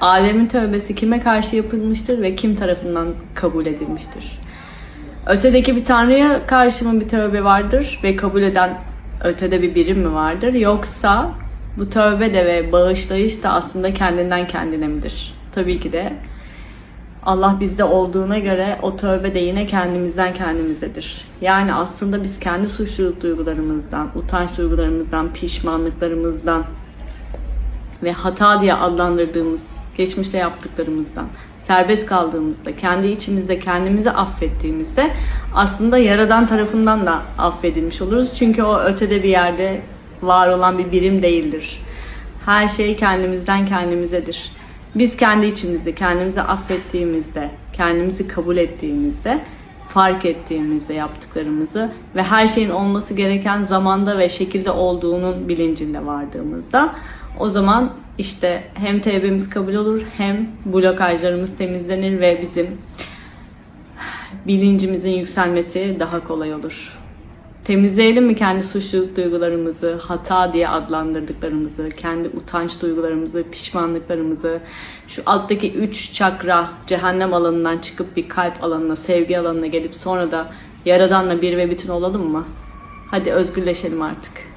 Adem'in tövbesi kime karşı yapılmıştır ve kim tarafından kabul edilmiştir? Ötedeki bir tanrıya karşı mı bir tövbe vardır ve kabul eden ötede bir birim mi vardır? Yoksa bu tövbe de ve bağışlayış da aslında kendinden kendine midir? Tabii ki de Allah bizde olduğuna göre o tövbe de yine kendimizden kendimizedir. Yani aslında biz kendi suçluluk duygularımızdan, utanç duygularımızdan, pişmanlıklarımızdan ve hata diye adlandırdığımız geçmişte yaptıklarımızdan serbest kaldığımızda, kendi içimizde kendimizi affettiğimizde aslında yaradan tarafından da affedilmiş oluruz. Çünkü o ötede bir yerde var olan bir birim değildir. Her şey kendimizden kendimizedir. Biz kendi içimizde kendimizi affettiğimizde, kendimizi kabul ettiğimizde, fark ettiğimizde yaptıklarımızı ve her şeyin olması gereken zamanda ve şekilde olduğunun bilincinde vardığımızda o zaman işte hem tevbemiz kabul olur hem blokajlarımız temizlenir ve bizim bilincimizin yükselmesi daha kolay olur. Temizleyelim mi kendi suçluluk duygularımızı, hata diye adlandırdıklarımızı, kendi utanç duygularımızı, pişmanlıklarımızı, şu alttaki üç çakra cehennem alanından çıkıp bir kalp alanına, sevgi alanına gelip sonra da Yaradan'la bir ve bütün olalım mı? Hadi özgürleşelim artık.